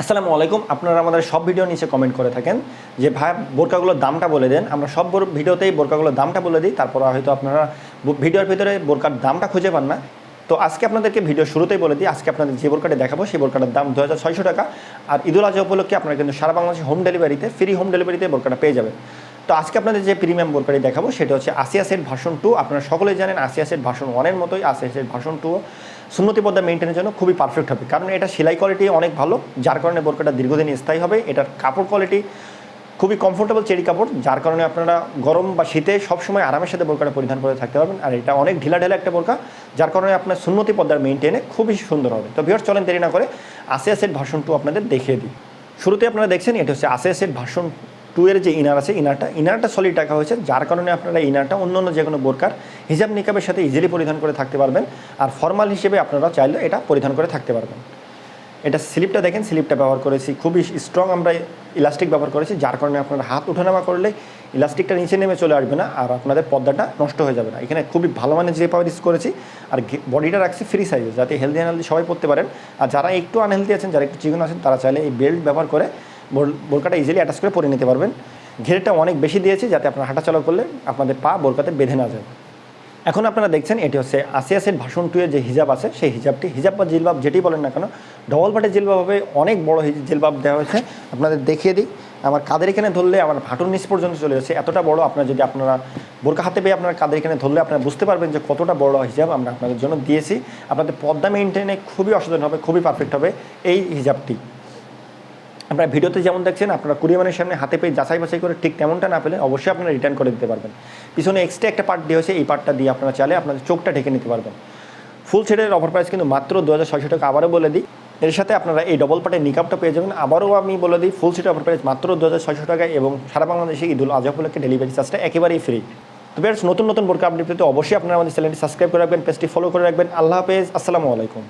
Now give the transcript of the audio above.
আসসালামু আলাইকুম। আপনারা আমাদের সব ভিডিও নিচে কমেন্ট করে থাকেন যে, ভাই, বোরকাগুলোর দামটা বলে দেন। আমরা সব ভিডিওতেই বোরকাগুলোর দামটা বলে দিই। তারপর হয়তো আপনারা ভিডিওর ভিতরে বোরকার দামটা খুঁজে পান না। তো আজকে আপনাদেরকে ভিডিও শুরুতেই বলে দিই, আজকে আপনাদের যে বোরকাটা দেখাবো, সেই বোরকাটার দাম দু হাজার ছয়শো টাকা। আর ঈদুল আজহা উপলক্ষে আপনারা কিন্তু সারা বাংলাদেশে হোম ডেলিভারিতে ফ্রি হোম ডেলিভারিতে বোরকাটা পেয়ে যাবেন। তো আজকে আপনাদের যে প্রিমিয়াম বোরকাটি দেখাবো, সেটা হচ্ছে আসিয়া সেট ভার্সন টু আপনারা সকলেই জানেন আসিয়া সেট ভার্সন ওয়ানের মতোই আসিয়া সেট ভার্সন টু সুন্নতি পদ্মা মেনটেনের জন্য খুবই পারফেক্ট হবে। কারণ এটা সেলাই কোয়ালিটি অনেক ভালো, যার কারণে বোরকাটা দীর্ঘদিন স্থায়ী হবে। এটার কাপড় কোয়ালিটি খুবই কমফোর্টেবল চেরি কাপড়, যার কারণে আপনারা গরম বা শীতে সবসময় আরামের সাথে বোরকাটা পরিধান করে থাকতে পারবেন। আর এটা অনেক ঢিলা ঢেলা একটা বোরকা, যার কারণে আপনার সুন্নতি পদ্মার মেনটেনে খুবই সুন্দর হবে। তো ভিওর চলেন দেরি না করে আসিয়া সেট ভার্সন টু আপনাদের দেখিয়ে দিই। শুরুতে আপনারা দেখছেন, এটা হচ্ছে আসিয়া সেট ভার্সন টু এর যে ইনার আছে, ইনারটা ইনারটা সলিড টাকা হয়েছে। যার কারণে আপনারা ইনারটা অন্য অন্য যে কোনো বোরকার হিজাব নিকাবের সাথে ইজিলি পরিধান করে থাকতে পারবেন। আর ফর্মাল হিসেবে আপনারা চাইলে এটা পরিধান করে থাকতে পারবেন। এটা স্লিপটা দেখেন স্লিপটা ব্যবহার করেছি, খুবই স্ট্রং আমরা ইলাস্টিক ব্যবহার করেছি, যার কারণে আপনারা হাত ওঠানামা করলে ইলাস্টিকটা নিচে নেমে চলে আসবে না, আর আপনাদের পর্দাটা নষ্ট হয়ে যাবে না। এখানে খুবই ভালো মানের যে পাওয়ার ইউজ করেছি, আর বডিটা রাখছি ফ্রি সাইজে যাতে হেলদি অ্যানহেলদি সবাই পড়তে পারেন। আর যারা একটু আনহেলদি আছেন, যারা একটু চিকন আছেন, তারা চাইলে এই বেল্ট ব্যবহার করে বোরকাটা ইজিলি অ্যাটাচ করে পরে নিতে পারবেন। ঘেরটা অনেক বেশি দিয়েছি যাতে আপনার হাঁটাচলা করলে আপনাদের পা বোরকাতে বেঁধে না যায়। এখন আপনারা দেখছেন, এটি হচ্ছে আসিয়া সেট ভাষণ টু এর যে হিজাব আছে, সেই হিজাবটি। হিজাব বা জিলবাব যেটি বলেন না কেন ডবল পাটের জিলবাব অনেক বড় জিলবাব দেওয়া হয়েছে। আপনাদের দেখিয়ে দিই। আমার কাদের এখানে ধরলে আমার ভাটুর নিচ পর্যন্ত চলে যাচ্ছে। এতটা বড় আপনারা যদি আপনারা বোরকা হাতে পেয়ে আপনার কাদের এখানে ধরলে আপনারা বুঝতে পারবেন যে কতটা বড় হিজাব আমরা আপনাদের জন্য দিয়েছি। আপনাদের পর্দা মেনটেনে খুবই অসাধারণ হবে, খুবই পারফেক্ট হবে এই হিজাবটি। আপনারা ভিডিওতে যেমন দেখছেন, আপনারা কুরিয়ানের সামনে হাতে পেয়ে যাচাই বাছাই করে ঠিক তেমনটা না পেলে অবশ্যই আপনারা রিটার্ন করে দিতে পারবেন। পিছনে এক্সট্রা একটা পার্ট দিয়ে হয়েছে, এই পার্টটা দিয়ে আপনারা চাইলে আপনাদের চোখটা ঢেকে নিতে পারবেন। ফুল সেটের অফার প্রাইস কিন্তু মাত্র দু হাজার ছয়শো টাকা। আবারও বলে দিই, এর সাথে আপনারা এই ডবল পার্টের নিকাপটা পেয়ে যাবেন। আবারও আমি বলে দিই ফুল সেটের অফার প্রাইস মাত্র দু হাজার ছয়শো টাকা এবং সারা বাংলাদেশে ঈদুল আজহা উপলক্ষে ডেলিভারি চার্জটা একেবারেই ফ্রি তো বেশ নতুন নতুন বোরকা আপনি পেতে অবশ্যই আপনারা আমাদের চ্যানেলটি সাবস্ক্রাইব করে রাখবেন পেজটি ফলো করে রাখবেন। আল্লাহ হাফেজ, আসসালামু আলাইকুম।